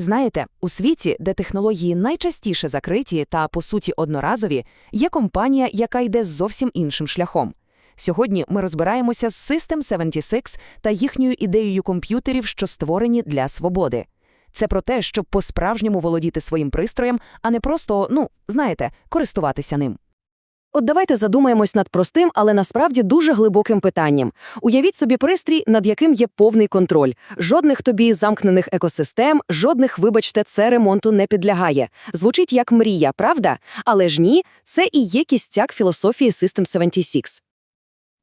Знаєте, у світі, де технології найчастіше закриті та, по суті, одноразові, є компанія, яка йде зовсім іншим шляхом. Сьогодні ми розбираємося з System 76 та їхньою ідеєю комп'ютерів, що створені для свободи. Це про те, щоб по-справжньому володіти своїм пристроєм, а не просто, ну, знаєте, користуватися ним. От давайте задумаємось над простим, але насправді дуже глибоким питанням. Уявіть собі пристрій, над яким є повний контроль. Жодних тобі замкнених екосистем, жодних, вибачте, це ремонту не підлягає. Звучить як мрія, правда? Але ж ні, це і є кістяк філософії System 76.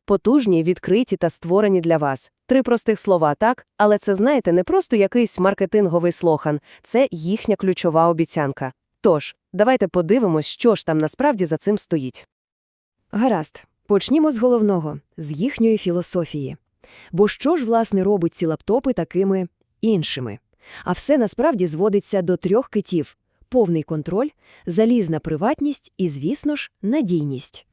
Потужні, відкриті та створені для вас. Три простих слова, так? Але це, знаєте, не просто якийсь маркетинговий слоган, це їхня ключова обіцянка. Тож, давайте подивимось, що ж там насправді за цим стоїть. Гаразд, почнімо з головного, з їхньої філософії. Бо що ж, власне, робить ці лаптопи такими іншими? А все насправді зводиться до трьох китів – повний контроль, залізна приватність і, звісно ж, надійність.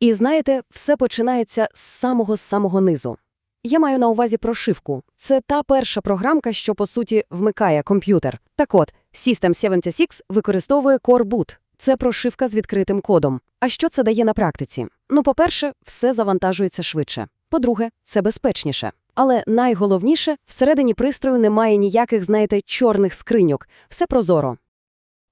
І знаєте, все починається з самого-самого низу. Я маю на увазі прошивку. Це та перша програмка, що, по суті, вмикає комп'ютер. Так от, System 76 використовує Core Boot. Це прошивка з відкритим кодом. А що це дає на практиці? Ну, по-перше, все завантажується швидше. По-друге, це безпечніше. Але найголовніше, всередині пристрою немає ніяких, знаєте, чорних скриньок. Все прозоро.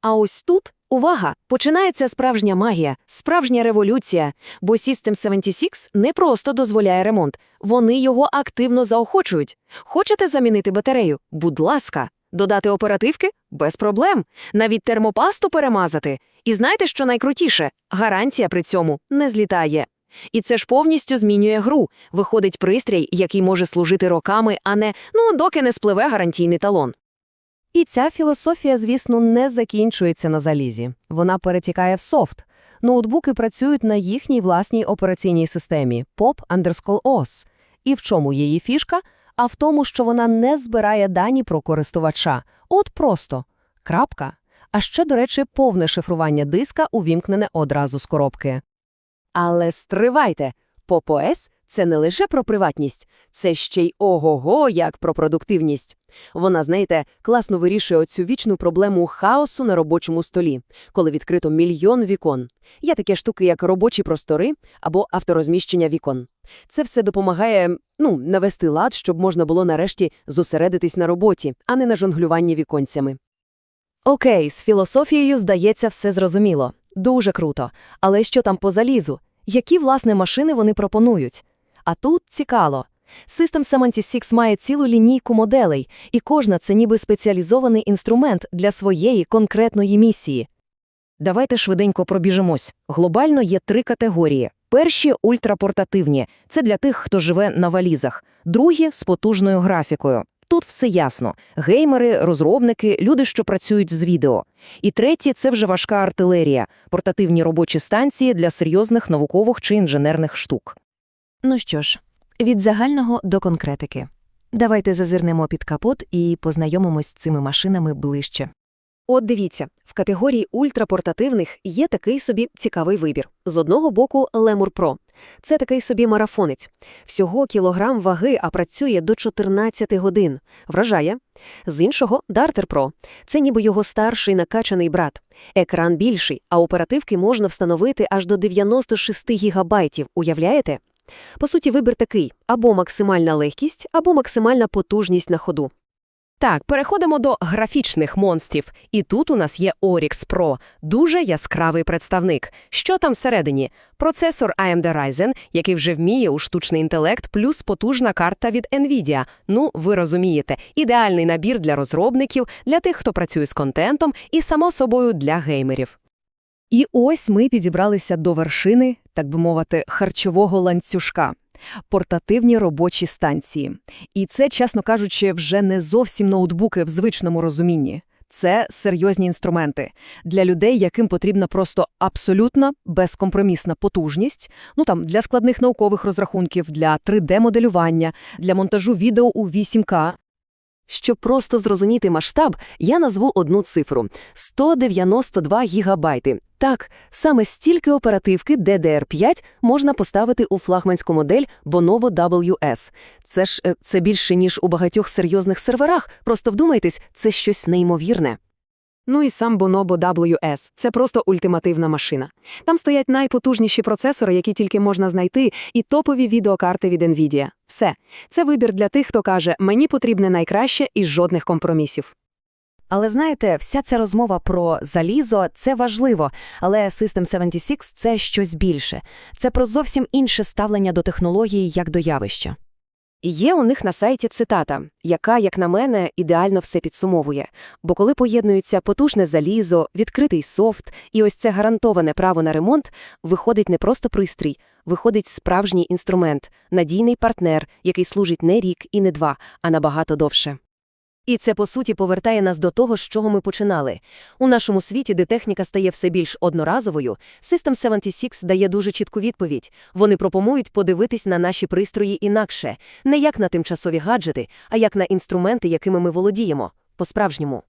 А ось тут, увага, починається справжня магія, справжня революція, бо System 76 не просто дозволяє ремонт, вони його активно заохочують. Хочете замінити батарею? Будь ласка. Додати оперативки? Без проблем. Навіть термопасту перемазати. І знаєте, що найкрутіше? Гарантія при цьому не злітає. І це ж повністю змінює гру. Виходить пристрій, який може служити роками, а не ну, доки не спливе гарантійний талон. І ця філософія, звісно, не закінчується на залізі. Вона перетікає в софт. Ноутбуки працюють на їхній власній операційній системі POP OS. І в чому її фішка? А в тому, що вона не збирає дані про користувача. От просто. Крапка. А ще, до речі, повне шифрування диска увімкнене одразу з коробки. Але стривайте! PopOS – це не лише про приватність, це ще й ого-го, як про продуктивність. Вона, знаєте, класно вирішує оцю вічну проблему хаосу на робочому столі, коли відкрито мільйон вікон. Є такі штуки, як робочі простори або авторозміщення вікон. Це все допомагає, ну, навести лад, щоб можна було нарешті зосередитись на роботі, а не на жонглюванні віконцями. Окей, з філософією, здається, все зрозуміло. Дуже круто. Але що там по залізу? Які, власне, машини вони пропонують? А тут цікаво. System 76 має цілу лінійку моделей, і кожна це ніби спеціалізований інструмент для своєї конкретної місії. Давайте швиденько пробіжимось. Глобально є три категорії. Перші – ультрапортативні – це для тих, хто живе на валізах. Другі – з потужною графікою. Тут все ясно. Геймери, розробники, люди, що працюють з відео. І третє – це вже важка артилерія – портативні робочі станції для серйозних наукових чи інженерних штук. Ну що ж, від загального до конкретики. Давайте зазирнемо під капот і познайомимось з цими машинами ближче. От дивіться, в категорії ультрапортативних є такий собі цікавий вибір. З одного боку Lemur Pro. Це такий собі марафонець. Всього кілограм ваги, а працює до 14 годин. Вражає. З іншого Darter Pro. Це ніби його старший накачаний брат. Екран більший, а оперативки можна встановити аж до 96 гігабайтів. Уявляєте? По суті, вибір такий – або максимальна легкість, або максимальна потужність на ходу. Так, переходимо до графічних монстрів. І тут у нас є Oryx Pro, дуже яскравий представник. Що там всередині? Процесор AMD Ryzen, який вже вміє у штучний інтелект, плюс потужна карта від NVIDIA. Ну, ви розумієте, ідеальний набір для розробників, для тих, хто працює з контентом, і, само собою, для геймерів. І ось ми підібралися до вершини, так би мовити, харчового ланцюжка. Портативні робочі станції. І це, чесно кажучи, вже не зовсім ноутбуки в звичному розумінні. Це серйозні інструменти для людей, яким потрібна просто абсолютна безкомпромісна потужність, ну там для складних наукових розрахунків, для 3D-моделювання, для монтажу відео у 8К. Щоб просто зрозуміти масштаб, я назву одну цифру – 192 гігабайти. Так, саме стільки оперативки DDR5 можна поставити у флагманську модель Bonovo WS. Це ж е, це більше, ніж у багатьох серйозних серверах. Просто вдумайтесь, це щось неймовірне. Ну і сам Bonobo WS – це просто ультимативна машина. Там стоять найпотужніші процесори, які тільки можна знайти, і топові відеокарти від NVIDIA. Все. Це вибір для тих, хто каже, мені потрібне найкраще і жодних компромісів. Але знаєте, вся ця розмова про залізо – це важливо, але System 76 – це щось більше. Це про зовсім інше ставлення до технології як до явища. Є у них на сайті цитата, яка, як на мене, ідеально все підсумовує. Бо коли поєднується потужне залізо, відкритий софт і ось це гарантоване право на ремонт, виходить не просто пристрій, виходить справжній інструмент, надійний партнер, який служить не рік і не два, а набагато довше. І це, по суті, повертає нас до того, з чого ми починали. У нашому світі, де техніка стає все більш одноразовою, System 76 дає дуже чітку відповідь. Вони пропонують подивитись на наші пристрої інакше, не як на тимчасові гаджети, а як на інструменти, якими ми володіємо, по-справжньому.